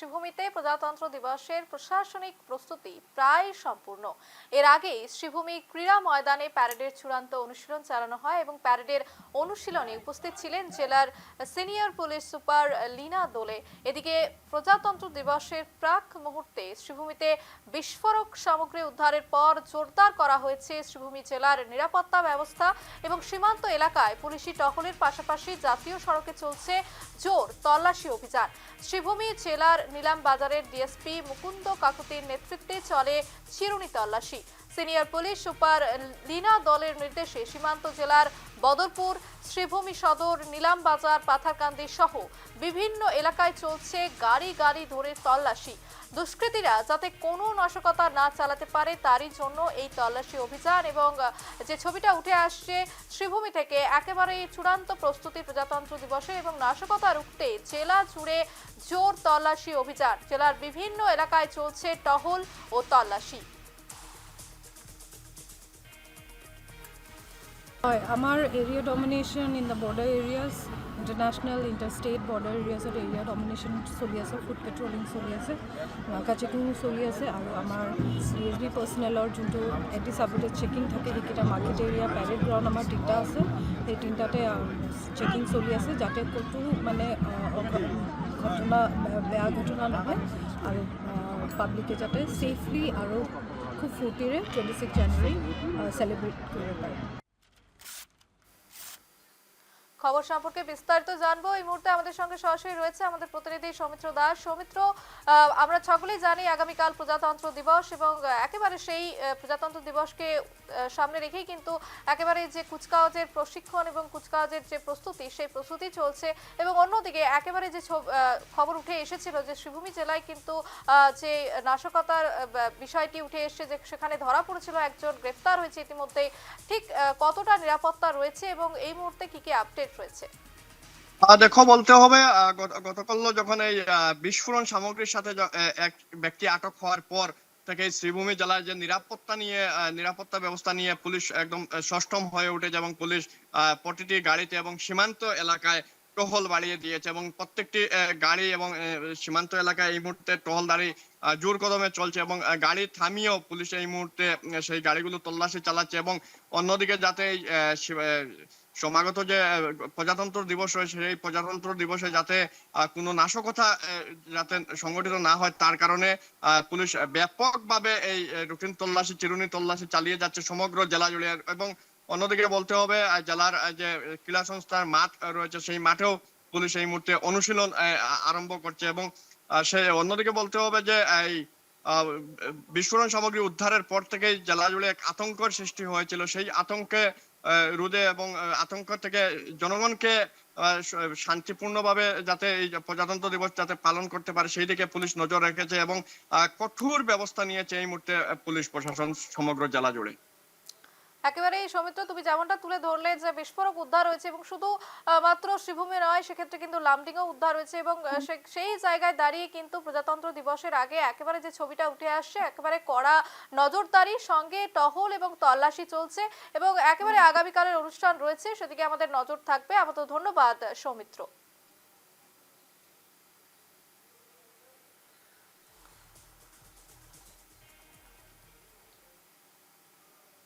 শ্রীভূমিতে প্রজাতন্ত্র দিবসের প্রশাসনিক প্রস্তুতি প্রায় সম্পূর্ণ। এর আগেই শ্রীভূমি ক্রীড়া ময়দানে প্যারেডের চূড়ান্ত অনুশীলন চালানো হয় এবং প্যারেডের অনুশীলনে উপস্থিত ছিলেন জেলার সিনিয়র পুলিশ সুপার লীনা দোলে। এদিকে প্রজাতন্ত্র দিবসের প্রাক মুহূর্তে শ্রীভূমিতে বিস্ফোরক সামগ্রী উদ্ধারের পর জোরদার করা হয়েছে শ্রীভূমি জেলার নিরাপত্তা ব্যবস্থা এবং সীমান্ত এলাকায় পুলিশি টহলের পাশাপাশি জাতীয় সড়কে চলছে জোর তল্লাশি অভিযান। শ্রীভূমি জেলার নিলাম। বাজারের ডিএসপি মুকুন্দ কাকুতির নেতৃত্বে চলে চিরুনি তল্লাশি। সিনিয়র পুলিশ সুপার লীনা দলের নির্দেশে সীমান্ত জেলার বদরপুর, শ্রীভূমি সদর নিলাম বাজার পাথারকান্দি সহ বিভিন্ন এলাকায় চলছে গাড়ি গাড়ি ধরে তল্লাশি। দুষ্কৃতীরা যাতে কোনো নাশকতা না চালাতে পারে তারই জন্য এই তল্লাশি অভিযান এবং যে ছবিটা উঠে আসছে শ্রীভূমি থেকে একেবারে চূড়ান্ত প্রস্তুতি প্রজাতন্ত্র দিবসে এবং নাশকতা রুখতে জেলা জুড়ে জোর তল্লাশি অভিযান। জেলার বিভিন্ন এলাকায় চলছে টহল ও তল্লাশি। আমাৰ area domination in the border areas international interstate border এৰিয়াজত area domination চলি আছে ফুড পেট্ৰলিং চলি আছে নাকা চেকিং চলি আছে আৰু আমাৰ চি এছ বি পাৰ্চনেলৰ যোনটো এণ্টি চাবুটেড চেকিং থাকে সেইকেইটা মাৰ্কেট এৰিয়া পেৰেড গ্ৰাউণ্ড আমাৰ তিনিটা আছে সেই তিনিটাতে চেকিং চলি আছে যাতে ক'তো মানে ঘটনা বেয়া ঘটনা নহয় আৰু পাব্লিকে যাতে ছেফলি আৰু খুব ফূৰ্তিৰে টুৱেণ্টি ছিক্স জানুৱাৰী চেলিব্ৰেট কৰিব পাৰে খবর সম্পর্কে বিস্তারিত জানব। এই মুহূর্তে আমাদের সঙ্গে সরাসরি রয়েছে আমাদের প্রতিনিধি সৌমিত্র দাস। সৌমিত্র আমরা সকলেই জানি আগামীকাল প্রজাতন্ত্র দিবস এবং একেবারে সেই প্রজাতন্ত্র দিবসকে সামনে রেখেই কিন্তু একেবারে যে কুচকাওয়াজের প্রশিক্ষণ এবং কুচকাওয়াজের যে প্রস্তুতি, সেই প্রস্তুতি চলছে এবং অন্যদিকে একেবারে যে খবর উঠে এসেছিল যে শ্রীভূমি জেলায় কিন্তু যে নাশকতার বিষয়টি উঠে এসেছে যে সেখানে ধরা পড়েছিল একজন গ্রেফতার হয়েছে ইতিমধ্যেই। ঠিক কতটা নিরাপত্তা রয়েছে এবং এই মুহূর্তে কি কি আপডেট রয়েছে আহ, দেখো বলতে হবে গতকাল যখন এই বিস্ফোরণ সামগ্রীর সাথে এক ব্যক্তি আটক হওয়ার পর থেকে শ্রীভূমি জেলায় যে নিরাপত্তা নিয়ে নিরাপত্তা ব্যবস্থা নিয়ে পুলিশ একদম সষ্টম হয়ে উঠেছে এবং পুলিশ প্রতিটি গাড়িতে এবং সীমান্ত এলাকায় টহল বাড়িয়ে দিয়েছে এবং প্রত্যেকটি গাড়ি এবং সীমান্ত এলাকায় এই মুহূর্তে টহলদারি জোর কদমে চলছে এবং গাড়ি থামিয়েও পুলিশ এই মুহূর্তে সেই গাড়িগুলো তল্লাশি চালাচ্ছে এবং অন্যদিকে যাতে সমাগত যে প্রজাতন্ত্র দিবস রয়েছে, সেই প্রজাতন্ত্র দিবসে যাতে কোনো নাশকতা যাতে সংগঠিত না হয়, তার কারণে পুলিশ ব্যাপকভাবে এই রুটিন তল্লাশি, চিরুনি তল্লাশি চালিয়ে যাচ্ছে সমগ্র জেলা জুড়ে। এবং অন্যদিকে বলতে হবে জেলার যে ক্রীড়া সংস্থার মাঠ রয়েছে, সেই মাঠেও পুলিশ এই মুহূর্তে অনুশীলন আরম্ভ করছে। এবং সে অন্যদিকে বলতে হবে যে, এই বিস্ফোরণ সামগ্রী উদ্ধারের পর থেকেই জেলা জুড়ে এক আতঙ্কের সৃষ্টি হয়েছিল। সেই আতঙ্কে রোধে এবং আতঙ্ক থেকে জনগণকে শান্তিপূর্ণভাবে যাতে এই প্রজাতন্ত্র দিবস যাতে পালন করতে পারে, সেই দিকে পুলিশ নজর রেখেছে এবং কঠোর ব্যবস্থা নিয়েছে এই মুহূর্তে পুলিশ প্রশাসন সমগ্র জেলা জুড়ে। একেবারে এই সৌমিত্র তুমি যেমনটা তুলে ধরলে যে বিস্ফোরক উদ্ধার হয়েছে এবং শুধু মাত্র শ্রীভূমি নয় সেক্ষেত্রে কিন্তু লামডিংও উদ্ধার হয়েছে এবং সেই জায়গায় দাঁড়িয়ে কিন্তু প্রজাতন্ত্র দিবসের আগে একেবারে যে ছবিটা উঠে আসছে একেবারে কড়া নজরদারি সঙ্গে টহল এবং তল্লাশি চলছে এবং একেবারে আগামীকালের অনুষ্ঠান রয়েছে সেদিকে আমাদের নজর থাকবে। আপাতত ধন্যবাদ সৌমিত্র।